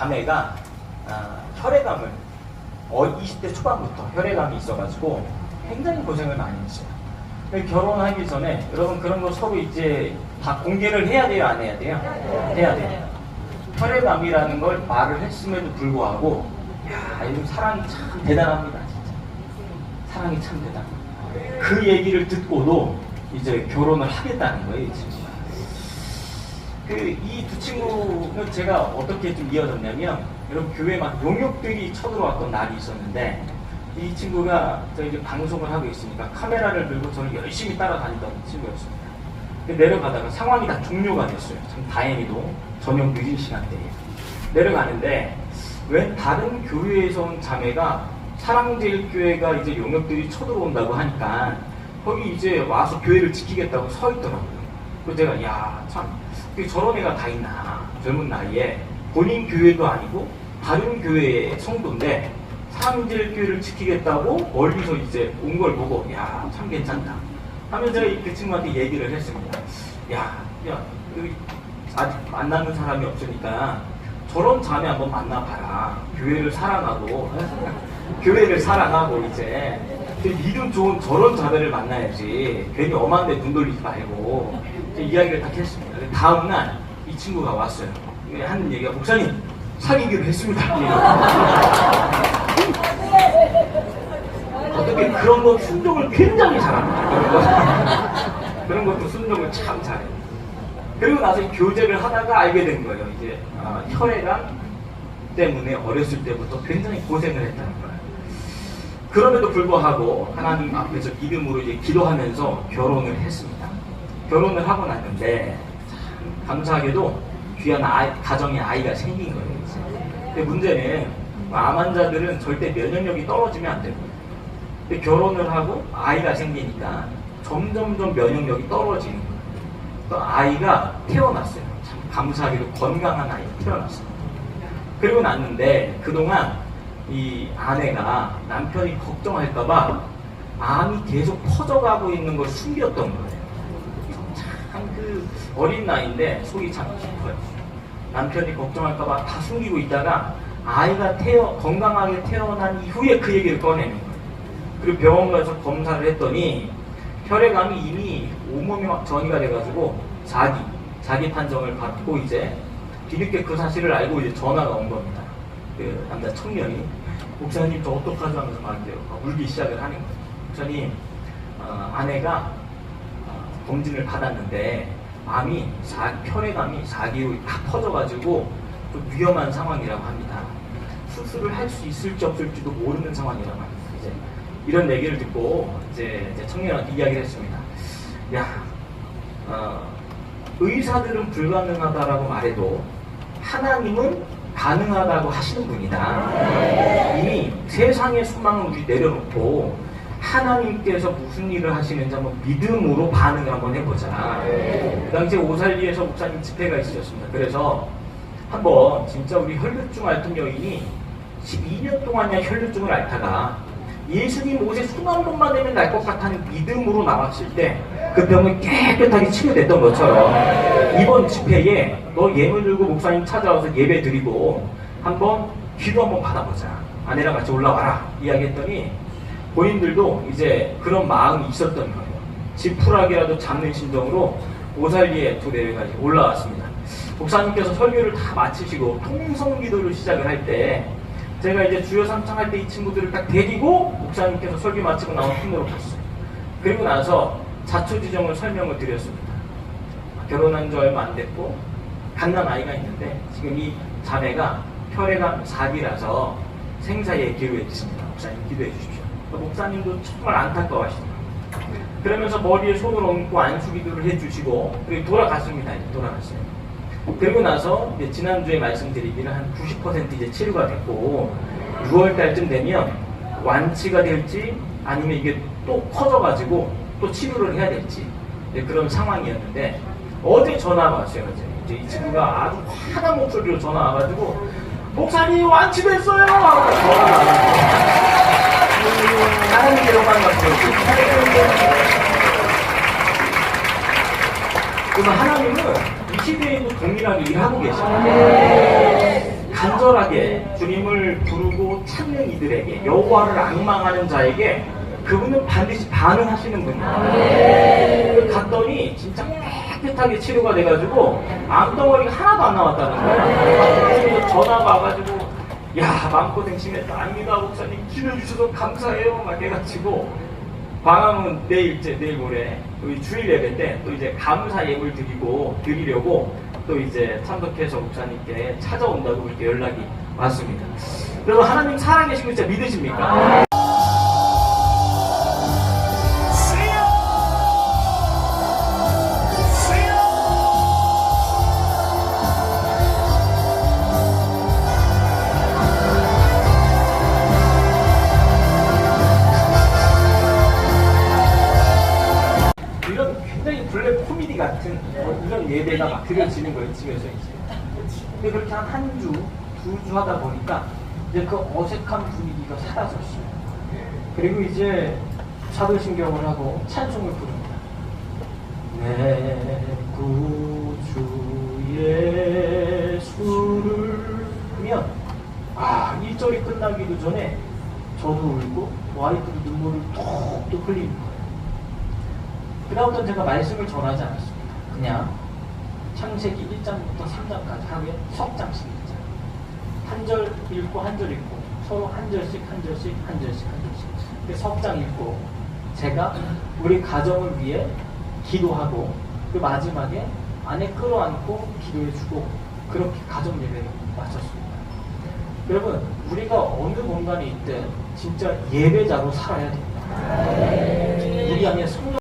자매가 아, 혈액암을 어, 20대 초반부터 혈액암이 있어가지고 굉장히 고생을 많이 했어요. 결혼하기 전에 여러분 그런 거 서로 이제 다 공개를 해야 돼요, 안 해야 돼요? 해야 돼요. 혈액암이라는 걸 말을 했음에도 불구하고 야, 요즘 사랑이 참 대단합니다, 진짜. 사랑이 참 대단합니다. 그 얘기를 듣고도 이제 결혼을 하겠다는 거예요, 이 친구가. 그 이 두 친구는 제가 어떻게 좀 이어졌냐면 여러분 교회 막 용역들이 쳐들어왔던 날이 있었는데 이 친구가 저 이제 방송을 하고 있으니까 카메라를 들고 저를 열심히 따라다니던 친구였습니다. 내려가다가 상황이 다 종료가 됐어요. 참 다행히도 저녁 늦은 시간대에 내려가는데 웬 다른 교회에서 온 자매가 사랑제일교회가 이제 용역들이 쳐들어온다고 하니까 거기 이제 와서 교회를 지키겠다고 서 있더라고요. 그래서 제가 야참 저런 애가 다 있나 젊은 나이에 본인 교회도 아니고 다른 교회의 성도인데 사랑제일교회를 지키겠다고 멀리서 이제 온 걸 보고 야 참 괜찮다 하면서 제가 그 친구한테 얘기를 했습니다. 야, 야, 아직 만나는 사람이 없으니까 저런 자매 한번 만나봐라. 교회를 사랑하고, 교회를 사랑하고 이제 믿음 좋은 저런 자매를 만나야지. 괜히 엄한 데 눈 돌리지 말고 이야기를 딱 했습니다. 다음날 이 친구가 왔어요. 하는 얘기가 목사님 사귀기로 했습니다. 어떻게 그런 건 순종을 굉장히 잘합니다. 거. 그런 것도 순종을 참 잘해요. 그리고 나서 이 교제를 하다가 알게 된 거예요. 이제 아, 혈액암 때문에 어렸을 때부터 굉장히 고생을 했다는 거예요. 그럼에도 불구하고 하나님 앞에서 믿음으로 이제 기도하면서 결혼을 했습니다. 결혼을 하고 났는데 참 감사하게도 귀한 아이, 가정에 아이가 생긴 거예요. 이제. 근데 문제는 암 환자들은 절대 면역력이 떨어지면 안 되고 결혼을 하고 아이가 생기니까 점점점 면역력이 떨어지는 거예요. 또 아이가 태어났어요. 참 감사하게도 건강한 아이가 태어났어요. 그리고 났는데 그동안 이 아내가 남편이 걱정할까봐 암이 계속 퍼져가고 있는 걸 숨겼던 거예요. 참 그 어린 나이인데 속이 참 깊어요. 남편이 걱정할까봐 다 숨기고 있다가 아이가 태어 건강하게 태어난 이후에 그 얘기를 꺼내는 거예요. 그리고 병원 가서 검사를 했더니 혈액암이 이미 온몸이 막 전이가 돼가지고 자기 자기 판정을 받고 이제 뒤늦게 그 사실을 알고 이제 전화가 온 겁니다. 그 남자 청년이 목사님 저 어떡하죠 하면서 막 이제 막 울기 시작을 하는 거예요. 목사님 어, 아내가 어, 검진을 받았는데 암이 사, 혈액암이 4기로 다 퍼져가지고 좀 위험한 상황이라고 합니다. 수술을 할 수 있을지 없을지도 모르는 상황이라고 합니다. 이제 이런 얘기를 듣고 이제, 이제 청년한테 이야기를 했습니다. 야, 어, 의사들은 불가능하다라고 말해도 하나님은 가능하다고 하시는 분이다. 이미 세상의 소망을 우리 내려놓고 하나님께서 무슨 일을 하시는지 한번 믿음으로 반응을 한번 해보자. 그 당시에 오살리에서 목사님 집회가 있으셨습니다. 그래서 한번 진짜 우리 혈류증 앓던 여인이 12년 동안이나 혈류증을 앓다가 예수님 옷에 손한 번만 내면 날 것 같다는 믿음으로 나왔을 때 그 병은 깨끗하게 치료됐던 것처럼 이번 집회에 너 예물 들고 목사님 찾아와서 예배 드리고 한번 기도 한번 받아보자. 아내랑 같이 올라와라. 이야기했더니 본인들도 이제 그런 마음이 있었던 거예요. 지푸라기라도 잡는 심정으로 오살리에 두 내려가지 올라왔습니다. 목사님께서 설교를 다 마치시고 통성 기도를 시작을 할 때 제가 이제 주여 삼창할 때 이 친구들을 딱 데리고 목사님께서 설교 마치고 나온 팀으로 갔어요. 그리고 나서 자초지정을 설명을 드렸습니다. 결혼한 지 얼마 안 됐고 갓난 아이가 있는데 지금 이 자매가 혈액암 4기라서 생사에 기로에 있습니다. 목사님 기도해 주십시오. 목사님도 정말 안타까워하시더라고요. 그러면서 머리에 손을 얹고 안수 기도를 해주시고 그리고 돌아갔습니다. 돌아갔어요. 그리고 나서 지난주에 말씀드리기를 한 90% 이제 치료가 됐고 6월 달쯤 되면 완치가 될지 아니면 이게 또 커져가지고 또 치료를 해야 될지 이제 그런 상황이었는데 어제 전화가 왔어요. 이제 이 친구가 아주 화난 목소리로 전화 와가지고 목사님 완치됐어요! 하고 전화가 와가지고 하나님께로만 갔어요. 그래서 하나님은 이 시대에도 동일하게 일하고 계십니다. 간절하게 주님을 부르고 찾는 이들에게 여호와를 악망하는 자에게 그분은 반드시 반응하시는 분이에요. 갔더니 진짜 깨끗하게 치료가 돼가지고 암덩어리가 하나도 안 나왔다는 거예요. 그래서 전화가 와가지고 야 마음고생 심했다. 아닙니다 목사님 기도해주셔서 감사해요. 막 해가지고 광화문 내일 이제 내일 모레 우리 주일 예배 때 또 이제 감사 예물 드리고 드리려고 또 이제 참석해서 목사님께 찾아온다고 그렇게 연락이 왔습니다. 그래서 하나님 살아계신 거 진짜 믿으십니까? 예배가 막 그려지는 거예요 집에서 이제. 근데 그렇게 한 한 주, 두 주 하다 보니까 이제 그 어색한 분위기가 사라졌어요. 그리고 이제 사도신경을 하고 찬송을 부릅니다. 내 구주 예수를 하면 아 1절이 끝나기도 전에 저도 울고 와이프도 눈물을 톡톡 흘리는 거예요. 그다음부터 제가 말씀을 전하지 않았습니다. 그냥 창세기 1장부터 3장까지 하루에 석 장씩 읽잖아요. 한 절 읽고 한 절 읽고 서로 한 절씩 한 절씩 한 절씩 한 절씩 그 석장 읽고 제가 우리 가정을 위해 기도하고 그 마지막에 아내 끌어안고 기도해주고 그렇게 가정 예배를 마쳤습니다. 여러분 우리가 어느 공간에 있든 진짜 예배자로 살아야 됩니다. 우리 안에 성령